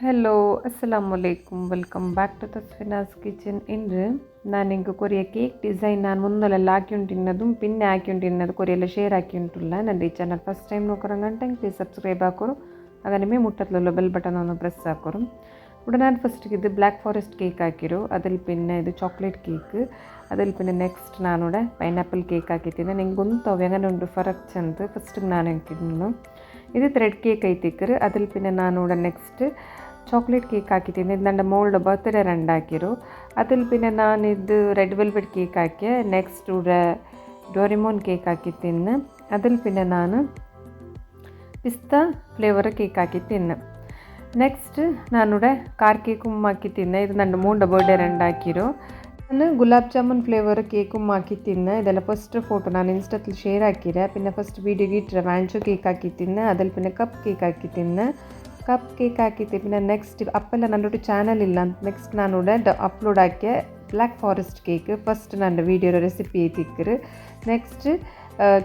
Hello അസ്സാം വലൈക്കും welcome back to Tasfina's kitchen ഇന്ന് ഞാൻ നിങ്ങൾക്ക് കൊറിയ കേക്ക് ഡിസൈൻ ഞാൻ മുന്നലെല്ലാം ആക്കിയുണ്ടിരുന്നതും പിന്നെ ആക്കിയുണ്ടിരുന്നത് കൊറിയല ഷെയർ ആക്കിയിട്ടുള്ള എന്റെ ഈ ചാനൽ ഫസ്റ്റ് ടൈം നോക്കറങ്ങണ്ടെങ്കിൽ പ്ലീസ് സബ്സ്ക്രൈബ് ആക്കോറും അങ്ങനെ മേ മുട്ടത്തിലുള്ള ബെൽ ബട്ടൺ ഒന്ന് പ്രസ് ആക്കോറും ഇവിടെ ഞാൻ ഫസ്റ്റ് ഇത് ബ്ലാക്ക് ഫോറസ്റ്റ് കേക്ക് ആക്കിരു അതിൽ പിന്നെ ഇത് ചോക്ലേറ്റ് കേക്ക് അതിൽ പിന്നെ നെക്സ്റ്റ് ഞാനിവിടെ പൈനാപ്പിൾ കേക്ക് ആക്കിയിട്ടുണ്ട്. എനിക്കൊന്നും തവ്യ അങ്ങനെ ഉണ്ട് ഫറക് ഫസ്റ്റ് ഞാൻ എനിക്ക് ഇത് ത്രെഡ് കേക്ക് ആയിത്തേക്കറ് അതിൽ പിന്നെ ഞാനിവിടെ നെക്സ്റ്റ് ചോക്ലേറ്റ് കേക്ക് ಹಾಕಿದ್ದೀನಿ ಇದು ನನ್ನ മോൾಡ್ ಬರ್ತ್ಡೇ ರണ്ടാಕಿರು ಅದಿಲ್ ಪಿನ್ನೆ ನಾನು ಇದು ರೆಡ್ ವೆಲ್ವೆಟ್ ಕೇಕ್ ಹಾಕಿ ನೆಕ್ಸ್ಟ್ ಡೋರಿಮೋನ್ ಕೇಕ್ ಹಾಕಿತ್ತಿನ್ನು ಅದಿಲ್ ಪಿನ್ನೆ ನಾನು ಪಿಸ್ತಾ ಫ್ಲೇವರ್ ಕೇಕ್ ಹಾಕಿತ್ತಿನ್ನು ನೆಕ್ಸ್ಟ್ ನಾನುಡೆ ಕಾರ್ ಕೇಕುಮ್ ಹಾಕಿತ್ತಿನ್ನೆ ಇದು ನನ್ನ ಮೂಂಡ ಬರ್ಡೇ ರೆಂಡ್ ಹಾಕಿರು. ನಾನು ಗುಲಾಬ್ ಜಾಮೂನ್ ಫ್ಲೇವರ್ ಕೇಕುಮ್ ಹಾಕಿತ್ತಿನ್ನು ಇದೆಲ್ಲ ಫಸ್ಟ್ ಫೋಟೋ ನಾನು ಇನ್ಸ್ಟത്തിൽ ഷെയർ ആക്കിയിരാ പിന്നെ ഫസ്റ്റ് വീഡിയോ ഇട്ട വാഞ്ചോ കേക്ക് ആക്കിത്തിന്ന് അതിൽ പിന്നെ കപ്പ് കേക്ക് ആക്കിത്തിന്ന് ಕಪ್ ಕೇಕ್ ಹಾಕಿತ್ತು പിന്നെ ನೆಕ್ಸ್ಟ್ ಅಪ್ಪೆಲ್ಲ ನನ್ನೊಟ್ಟು ಚಾನಲ್ ಇಲ್ಲ ಅಂತ ನೆಕ್ಸ್ಟ್ ನಾನು ಅಪ್ಲೋಡ್ ಹಾಕಿ ಬ್ಲ್ಯಾಕ್ ಫಾರೆಸ್ಟ್ ಕೇಕ್ ಫಸ್ಟ್ ನನ್ನ ವೀಡಿಯೋದ ರೆಸಿಪಿ ಐತಿಕ್ಕರು ನೆಕ್ಸ್ಟ್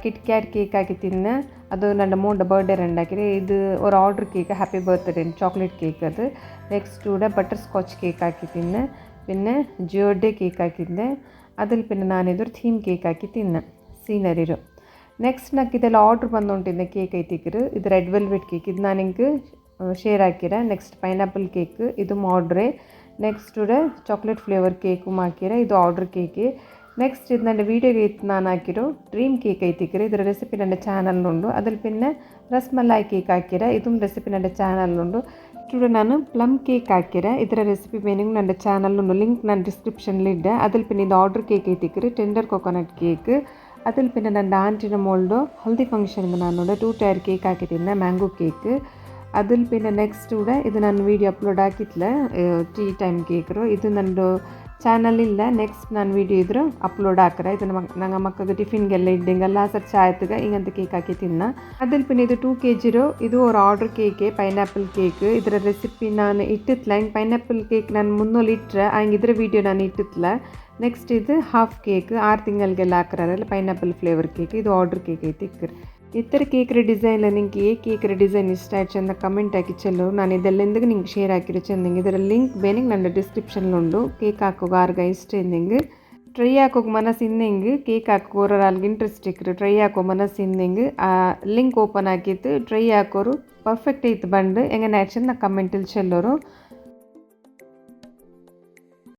കിറ്റ് കാറ്റ് കേക്ക് ആക്കി തിന്ന് അത് രണ്ട് മോളുടെ ബർത്ത്ഡേ രണ്ടാക്കി ഇത് ഒരു order cake happy birthday chocolate cake അത് നെക്സ്റ്റ് കൂടെ ബട്ടർ സ്കോച്ച് കേക്ക് ആക്കി തിന്ന് പിന്നെ ജിയോഡേ കേക്ക് ആക്കി ತಿಂದೆ അതിൽ പിന്നെ ഞാനിതൊരു ಥೀಮ್ ಕೇಕ್ ಹಾಕಿ ತಿನ್ನ ಸೀನರಿರು ನೆಕ್ಸ್ಟ್ నాకు ಇದೆಲ್ಲ ಆರ್ಡ್ರ್ ಬಂದುಂಟಿದ್ದೆ ಕೇಕ್ ಐತಿಕ್ಕರು ಇದು ರೆಡ್ ವೆಲ್ವೆಟ್ ಕೇಕ್ ಇದು ನಾನು ಹಿಂಗೆ ഷെയർ ആക്കിരാ നെക്സ്റ്റ് പൈനാപ്പിൾ കേക്ക് ಇದು order next day chocolate flavour cake ಹಾಕಿರ ಇದು ಆರ್ಡ್ರ್ ಕೇಕಿ ನೆಕ್ಸ್ಟ್ ಇದು ನನ್ನ വീഡിയോ ಇತ್ತು ನಾನು ഡ്രീം കേക്ക് ഐത്തിക്കറി ഇത് റെസിപ്പി നല്ല ചാനലിലുണ്ട് അതിൽ പിന്നെ റസ്മലായ് കേക്ക് ആക്കിരാ ഇതും റെസിപ്പി നല്ല ചാനലിലുണ്ട് ഇവിടെ പ്ലം കേക്ക് ആക്കിരാ ಹಾಕಿರ റെസിപ്പി ರೆಸಿಪಿ നല്ല ನನ್ನ ലിങ്ക് ಲಿಂಕ್ ನಾನು ಡಿಸ್ಕ್ರಿಪ್ಷನ್ಲಿಡ್ಡೆ അതിൽ പിന്നെ ഇത് ഓർഡർ കേക്ക് ഐത്തിക്കറി ടെൻഡർ ಕೊಕೊನಟ್ കേക്ക് അതിൽ പിന്നെ ನನ್ನ ആന്റിന്റെ മോളുടെ ഹൽദി ഫംഗ്ഷനിൽ നാനോട് ടു ടയർ കേക്ക് ആക്കിയിട്ടുണ്ട് മാംഗോ കേക്ക് അതിൽ പിന്നെ നെക്സ്റ്റ് കൂടെ ഇത് ഞാൻ വീഡിയോ അപ്ലോഡ് ആക്കിട്ടില്ല ടീ ടൈം കേക്കറോ. ഇത് നല്ല ചാനലില്ല നെക്സ്റ്റ് ഞാൻ വീഡിയോ ഇതും അപ്ലോഡ് ആക്കറേ ഇത് ഞങ്ങൾ മക്കൾക്ക് ടിഫിൻ എല്ലാം ഇട്ടെങ്കിൽ ലാസ്റ്റ് ചായത്തുക ഇങ്ങനത്തെ കേക്ക് ആക്കി തിന്ന. അതിൽ പിന്നെ ഇത് ടു കെ ജിരോ ഇത് ഒരു ഓർഡർ കേക്ക് പൈനാപ്പിൾ കേക്ക് ഇതര റെസിപ്പി ഞാൻ ഇട്ടിട്ടില്ല. ഈ പൈനാപ്പിൾ കേക്ക് ഞാൻ മുന്നോൽ ലിറ്റർ അങ്ങ് ഇതര വീഡിയോ ഞാൻ ഇട്ടിട്ടില്ല. നെക്സ്റ്റ് ഇത് ഹാഫ് കേക്ക് ആറ് തിങ്കൾക്കെല്ലാം ആക്കറേ പൈനാപ്പിൾ ഫ്ലേവർ കേക്ക് ഇത് ഓർഡർ കേക്ക് ആയിട്ട് ഇക്കറി ಇಕ್ಕರು ಇತರ ಕೇಕ್ರ ಡಿಸೈನ್, ನಿಂಗೆ ಏ ಕೇಕ್ರ ಡಿಸೈನ್ ಇಷ್ಟ ಆಯ್ತು ಚೆಂದ ಕಮೆಂಟ್ ಹಾಕಿ ಚೆಲ್ಲು ನಾನು ಇದೆಲ್ಲ ನಿಂಗೆ ಶೇರ್ ಹಾಕಿರೋ ಚೆಂದಂಗೆ ಇದರ ಲಿಂಕ್ ಬೇನಿಗೆ ನನ್ನ ಡಿಸ್ಕ್ರಿಪ್ಷನ್ಲುಂಡು ಕೇಕ್ ಹಾಕೋಗ ಆರ್ಗ ಇಷ್ಟ ಎಂದಿಂಗೆ ಟ್ರೈ ಹಾಕೋಕೆ ಮನಸ್ಸು ಇನ್ನೆಂಗೆ ಕೇಕ್ ಹಾಕೋರು ಅಲ್ಲಿಗೆ ಇಂಟ್ರೆಸ್ಟ್ ಇಕ್ಕರು ಟ್ರೈ ಹಾಕೋ ಮನಸ್ಸು ಇನ್ನೆಂಗೆ ಆ ಲಿಂಕ್ ಓಪನ್ ಹಾಕಿತ್ತು. ಟ್ರೈ ಹಾಕೋರು ಪರ್ಫೆಕ್ಟ್ ಐತೆ ಬಂದು. ಹೆಂಗೆ ಚೆಂದ ಕಮೆಂಟಲ್ಲಿ ಚೆಲ್ಲೋರು